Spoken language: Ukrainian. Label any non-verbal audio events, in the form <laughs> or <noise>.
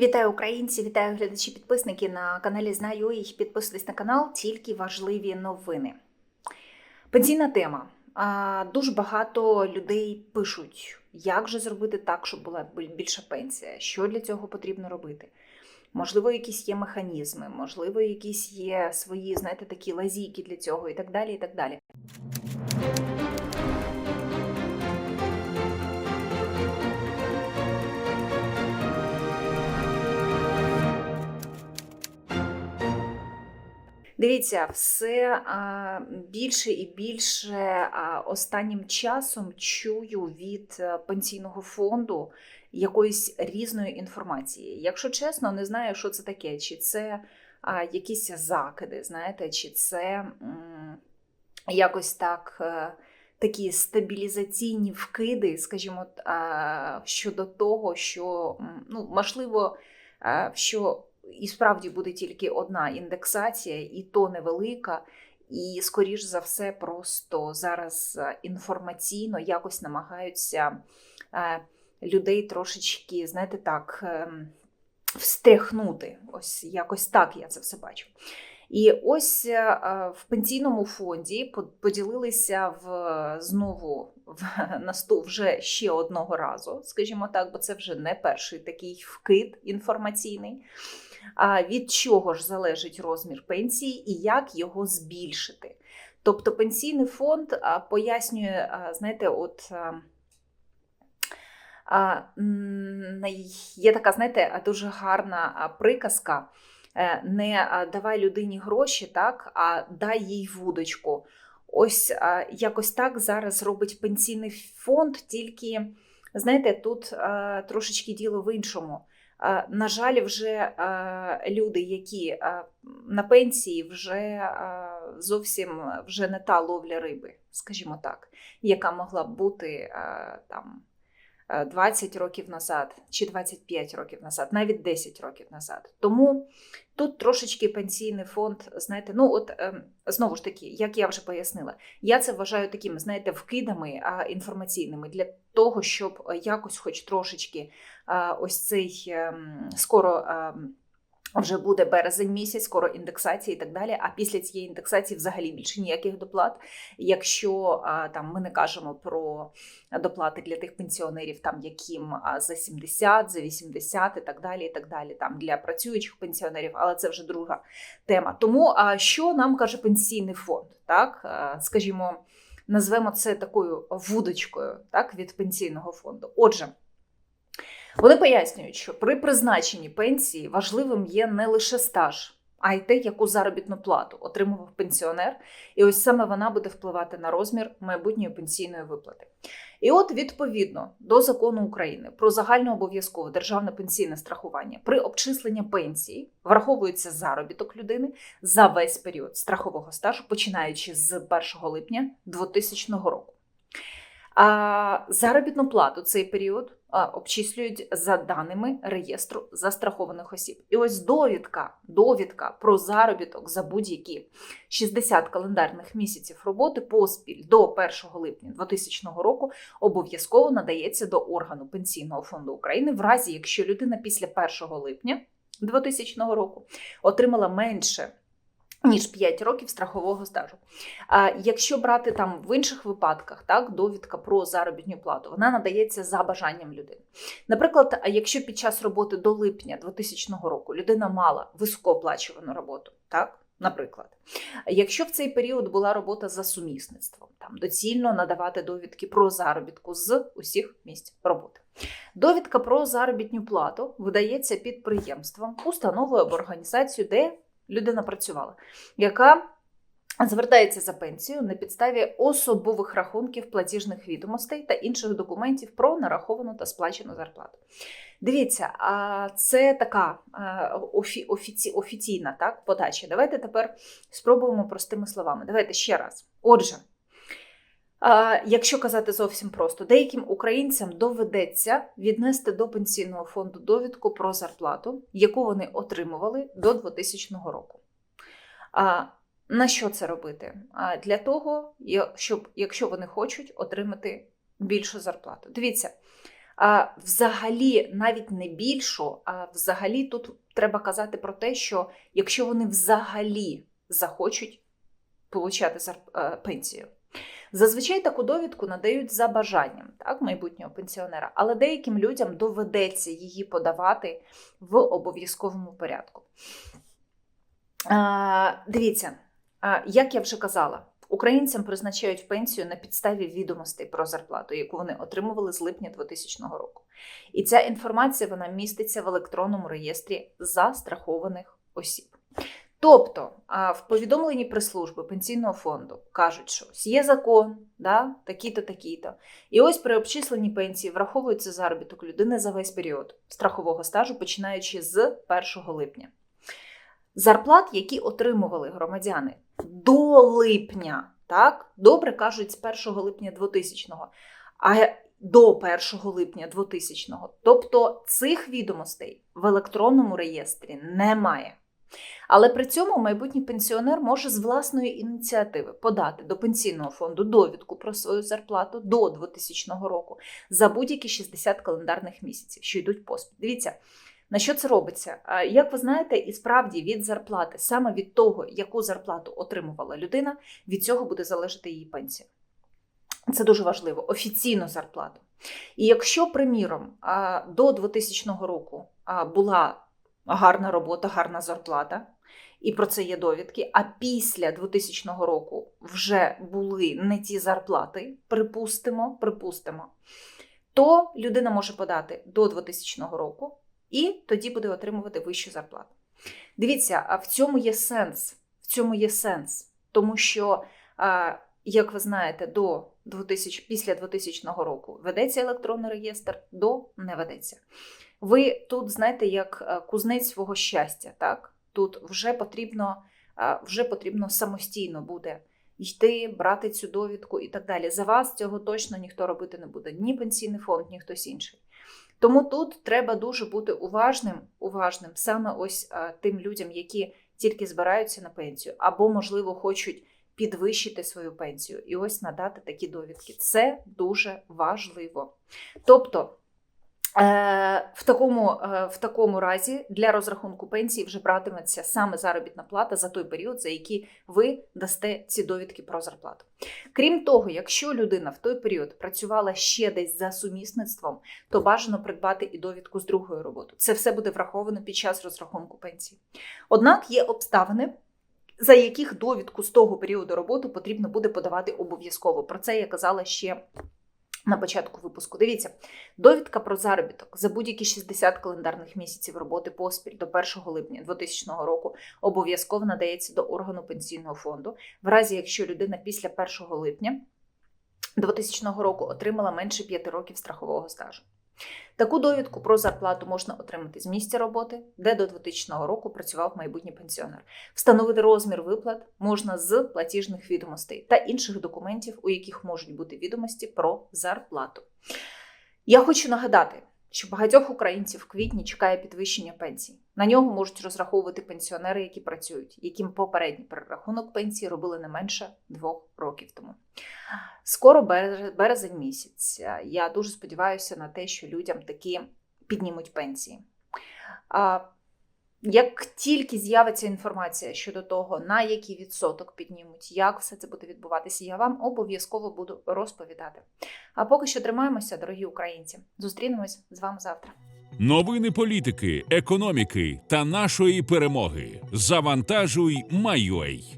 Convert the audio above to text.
Вітаю українці, вітаю глядачі, підписники на каналі Знаю їх. Підписуйтесь на канал, тільки важливі новини. Пенсійна тема. Дуже багато людей пишуть, як же зробити так, щоб була більша пенсія, що для цього потрібно робити. Можливо, якісь є механізми, можливо, якісь є свої, знаєте, такі лазійки для цього і так далі. і так далі. Дивіться, все більше і більше останнім часом чую від е, пенсійного фонду якоїсь різної інформації. Якщо чесно, не знаю, що це таке, чи це якісь закиди, знаєте, чи це якось так. е, Такі стабілізаційні вкиди, скажімо, щодо того, що ну, можливо, що і справді буде тільки одна індексація, і то невелика. І, скоріш за все, просто зараз е, інформаційно якось намагаються е, людей трошечки, знаєте, так, ем, встряхнути. Ось якось так я це все бачу. І ось е, в пенсійному фонді поділилися в знову в, <laughs> на сто вже ще одного разу, скажімо так, бо це вже не перший такий вкид інформаційний. Від чого ж залежить розмір пенсії і як його збільшити? Тобто пенсійний фонд пояснює, знаєте, от. Є така, знаєте, дуже гарна приказка. Е, Не давай людині гроші, так, а дай їй вудочку. Ось якось так зараз робить пенсійний фонд, тільки, знаєте, тут трошечки діло в іншому. А, На жаль, вже люди, які на пенсії, вже зовсім вже не та ловля риби, скажімо так, яка могла б бути там. Е, 20 років назад чи 25 років назад, навіть 10 років назад. Тому тут трошечки пенсійний фонд, знаєте, ну от ем, знову ж таки, як я вже пояснила, я це вважаю такими, знаєте, вкидами інформаційними для того, щоб е, якось, хоч трошечки, ось цей ем, скоро. Вже буде березень місяць, скоро індексація і так далі. А після цієї індексації взагалі більше ніяких доплат. Якщо там ми не кажемо про доплати для тих пенсіонерів, там яким за 70, за 80 і так далі, і так далі, там для працюючих пенсіонерів, але це вже друга тема. Тому що нам каже пенсійний фонд? Так, скажімо, назвемо це такою вудочкою, так, від пенсійного фонду. Отже. Вони пояснюють, що при призначенні пенсії важливим є не лише стаж, а й те, яку заробітну плату отримував пенсіонер, і ось саме вона буде впливати на розмір майбутньої пенсійної виплати. І от відповідно до закону України про загальнообов'язкове державне пенсійне страхування при обчисленні пенсії враховується заробіток людини за весь період страхового стажу, починаючи з 1 липня 2000 року. А заробітну плату цей період обчислюють за даними реєстру застрахованих осіб. І ось довідка, довідка про заробіток за будь-які 60 календарних місяців роботи поспіль до 1 липня 2000 року обов'язково надається до органу Пенсійного фонду України в разі, якщо людина після 1 липня 2000 року отримала менше ніж 5 років страхового стажу. А якщо брати там в інших випадках, так, довідка про заробітну плату, вона надається за бажанням людини. Наприклад, якщо під час роботи до липня 2000 року людина мала високооплачувану роботу, так, наприклад, якщо в цей період була робота за сумісництвом, там доцільно надавати довідки про заробітку з усіх місць роботи. Довідка про заробітну плату видається підприємством, установою або організацією, де людина працювала, яка звертається за пенсію на підставі особових рахунків платіжних відомостей та інших документів про нараховану та сплачену зарплату. Дивіться, а це така офі, офіці, офіційна так, подача. Давайте тепер спробуємо простими словами. Давайте ще раз. Отже, якщо казати зовсім просто, деяким українцям доведеться віднести до пенсійного фонду довідку про зарплату, яку вони отримували до 2000 року. А, на що це робити? Для того, щоб, якщо вони хочуть отримати більшу зарплату. Дивіться, взагалі навіть не більшу, а взагалі тут треба казати про те, що якщо вони взагалі захочуть получати е, пенсію. Зазвичай таку довідку надають за бажанням так, майбутнього пенсіонера, але деяким людям доведеться її подавати в обов'язковому порядку. А, дивіться, як я вже казала, українцям призначають пенсію на підставі відомостей про зарплату, яку вони отримували з липня 2000 року. І ця інформація вона міститься в електронному реєстрі застрахованих осіб. Тобто в повідомленні прес-служби пенсійного фонду кажуть, що ось є закон, да, такі-то, такі-то. І ось при обчисленні пенсії враховується заробіток людини за весь період страхового стажу, починаючи з 1 липня. Зарплат, які отримували громадяни до липня, так, добре кажуть, з 1 липня 2000-го, а до 1 липня 2000-го. Тобто цих відомостей в електронному реєстрі немає. Але при цьому майбутній пенсіонер може з власної ініціативи подати до пенсійного фонду довідку про свою зарплату до 2000 року за будь-які 60 календарних місяців, що йдуть поспіль. Дивіться, на що це робиться? Як ви знаєте, і справді від зарплати, саме від того, яку зарплату отримувала людина, від цього буде залежати її пенсія. Це дуже важливо, офіційну зарплату. І якщо, приміром, до 2000 року була гарна робота, гарна зарплата, і про це є довідки. А після 2000 року вже були не ті зарплати, припустимо, припустимо, то людина може подати до 2000 року і тоді буде отримувати вищу зарплату. Дивіться, а в цьому є сенс. В цьому є сенс, тому що, як ви знаєте, до 2000, після 2000 року ведеться електронний реєстр, до не ведеться. Ви тут знаєте, як е, кузнець свого щастя, так? Тут вже потрібно, е, вже потрібно самостійно буде йти, брати цю довідку і так далі. За вас цього точно ніхто робити не буде, ні пенсійний фонд, ні хтось інший. Тому тут треба дуже бути уважним, уважним саме ось е, тим людям, які тільки збираються на пенсію, або, можливо, хочуть підвищити свою пенсію і ось надати такі довідки. Це дуже важливо. Тобто. Е, В такому, е, в такому разі для розрахунку пенсії вже братиметься саме заробітна плата за той період, за який ви дасте ці довідки про зарплату. Крім того, якщо людина в той період працювала ще десь за сумісництвом, то бажано придбати і довідку з другої роботи. Це все буде враховано під час розрахунку пенсії. Однак є обставини. За яких довідку з того періоду роботи потрібно буде подавати обов'язково. Про це я казала ще на початку випуску. Дивіться, довідка про заробіток за будь-які 60 календарних місяців роботи поспіль до 1 липня 2000 року обов'язково надається до органу пенсійного фонду, в разі якщо людина після 1 липня 2000 року отримала менше 5 років страхового стажу. Таку довідку про зарплату можна отримати з місця роботи, де до 2000 року працював майбутній пенсіонер. Встановити розмір виплат можна з платіжних відомостей та інших документів, у яких можуть бути відомості про зарплату. Я хочу нагадати, що багатьох українців в квітні чекає підвищення пенсій. На нього можуть розраховувати пенсіонери, які працюють, яким попередній перерахунок пенсії робили не менше двох років тому. Скоро берез- березень місяць. Я дуже сподіваюся на те, що людям таки піднімуть пенсії. Як тільки з'явиться інформація щодо того, на який відсоток піднімуть, як все це буде відбуватися, я вам обов'язково буду розповідати. А поки що тримаємося, дорогі українці. Зустрінемось з вами завтра. Новини політики, економіки та нашої перемоги. Завантажуй, Майой.